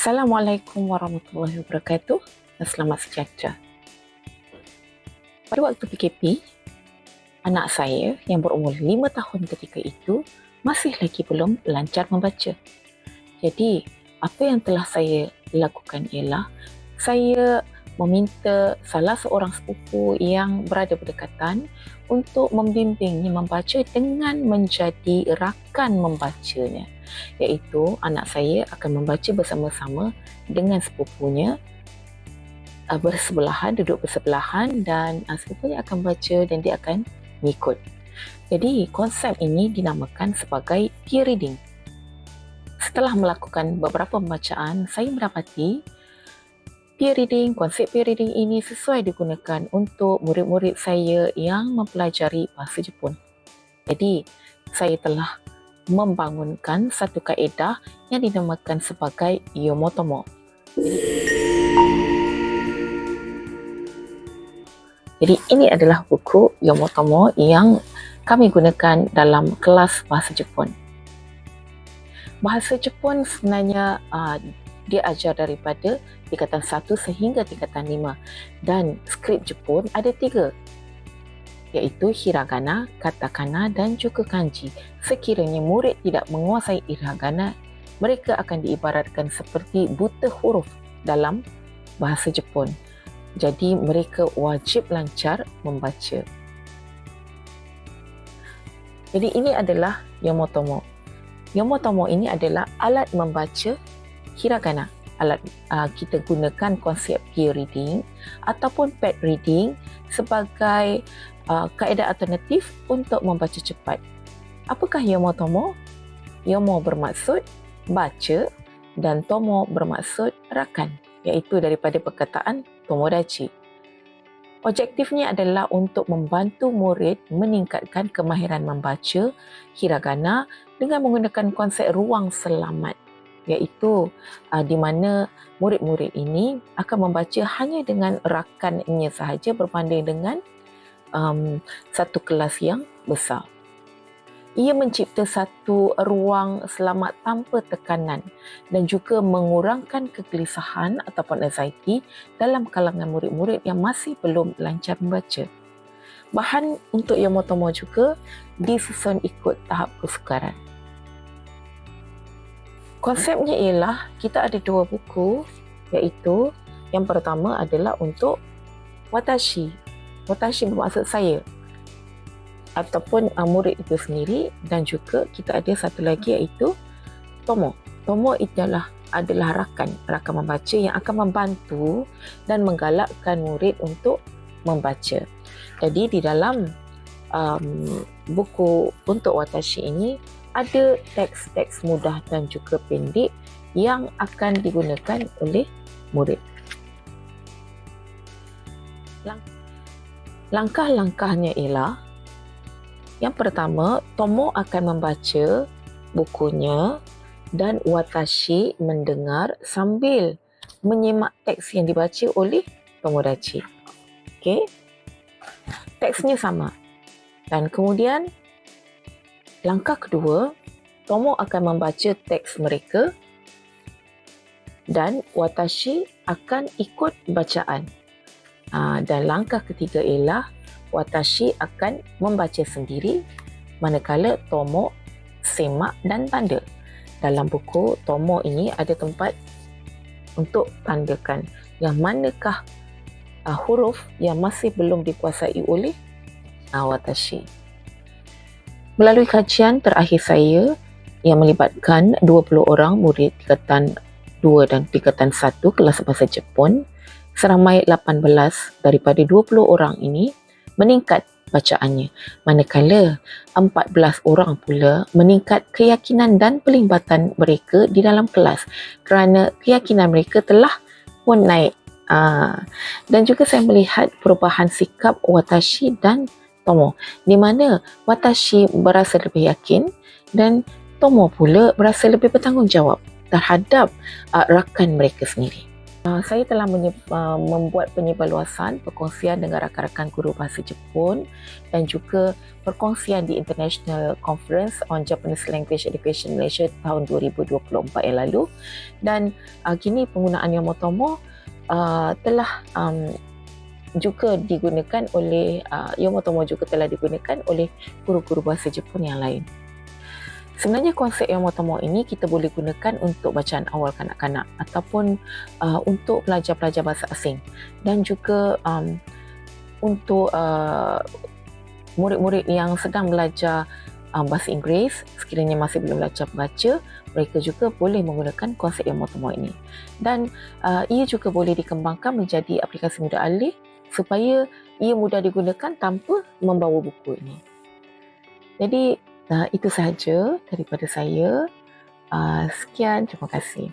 Assalamualaikum warahmatullahi wabarakatuh dan selamat sejahtera. Pada waktu PKP, anak saya yang berumur 5 tahun ketika itu masih lagi belum lancar membaca. Jadi, apa yang telah saya lakukan ialah saya meminta salah seorang sepupu yang berada berdekatan untuk membimbingnya membaca dengan menjadi rakan membacanya iaitu anak saya akan membaca bersama-sama dengan sepupunya uh, bersebelahan, duduk bersebelahan dan uh, sepupunya akan baca dan dia akan mengikut. Jadi konsep ini dinamakan sebagai peer reading. Setelah melakukan beberapa pembacaan, saya mendapati peer reading, konsep peer reading ini sesuai digunakan untuk murid-murid saya yang mempelajari bahasa Jepun. Jadi, saya telah membangunkan satu kaedah yang dinamakan sebagai Yomotomo. Jadi, ini adalah buku Yomotomo yang kami gunakan dalam kelas bahasa Jepun. Bahasa Jepun sebenarnya uh, dia ajar daripada tingkatan 1 sehingga tingkatan 5 dan skrip Jepun ada tiga iaitu hiragana, katakana dan juga kanji. Sekiranya murid tidak menguasai hiragana, mereka akan diibaratkan seperti buta huruf dalam bahasa Jepun. Jadi mereka wajib lancar membaca. Jadi ini adalah Yomotomo. Yomotomo ini adalah alat membaca hiragana alat uh, kita gunakan konsep peer reading ataupun pet reading sebagai uh, kaedah alternatif untuk membaca cepat. Apakah yomo tomo? Yomo bermaksud baca dan tomo bermaksud rakan iaitu daripada perkataan tomodachi. Objektifnya adalah untuk membantu murid meningkatkan kemahiran membaca hiragana dengan menggunakan konsep ruang selamat iaitu uh, di mana murid-murid ini akan membaca hanya dengan rakannya sahaja berbanding dengan um, satu kelas yang besar. Ia mencipta satu ruang selamat tanpa tekanan dan juga mengurangkan kegelisahan ataupun anxiety dalam kalangan murid-murid yang masih belum lancar membaca. Bahan untuk yang motomo juga disusun ikut tahap kesukaran. Konsepnya ialah kita ada dua buku iaitu yang pertama adalah untuk watashi. Watashi bermaksud saya ataupun uh, murid itu sendiri dan juga kita ada satu lagi iaitu tomo. Tomo adalah adalah rakan, rakan membaca yang akan membantu dan menggalakkan murid untuk membaca. Jadi di dalam um, buku untuk watashi ini ada teks-teks mudah dan juga pendek yang akan digunakan oleh murid. Langkah-langkahnya ialah yang pertama, Tomo akan membaca bukunya dan Watashi mendengar sambil menyimak teks yang dibaca oleh Tomodachi. Okey. Teksnya sama. Dan kemudian Langkah kedua, Tomo akan membaca teks mereka dan Watashi akan ikut bacaan. Ha, dan langkah ketiga ialah Watashi akan membaca sendiri manakala Tomo semak dan tanda. Dalam buku Tomo ini ada tempat untuk tandakan yang manakah uh, huruf yang masih belum dikuasai oleh uh, Watashi. Melalui kajian terakhir saya yang melibatkan 20 orang murid tingkatan 2 dan tingkatan 1 kelas bahasa Jepun, seramai 18 daripada 20 orang ini meningkat bacaannya. Manakala 14 orang pula meningkat keyakinan dan pelibatan mereka di dalam kelas kerana keyakinan mereka telah pun naik. Aa, ah, dan juga saya melihat perubahan sikap Watashi dan Tomo di mana Watashi berasa lebih yakin dan Tomo pula berasa lebih bertanggungjawab terhadap uh, rakan mereka sendiri. Uh, saya telah menye- uh, membuat penyebarluasan perkongsian dengan rakan-rakan guru bahasa Jepun dan juga perkongsian di International Conference on Japanese Language Education Malaysia tahun 2024 yang lalu dan uh, kini penggunaan Yomotomo uh, telah um, juga digunakan oleh uh, Yomotomo juga telah digunakan oleh guru-guru bahasa Jepun yang lain. Sebenarnya konsep yang motomo ini kita boleh gunakan untuk bacaan awal kanak-kanak ataupun uh, untuk pelajar-pelajar bahasa asing dan juga um, untuk uh, murid-murid yang sedang belajar um, bahasa Inggeris sekiranya masih belum belajar baca mereka juga boleh menggunakan konsep yang motomo ini dan uh, ia juga boleh dikembangkan menjadi aplikasi mudah alih supaya ia mudah digunakan tanpa membawa buku ini. Jadi Nah, itu sahaja daripada saya. Uh, sekian, terima kasih.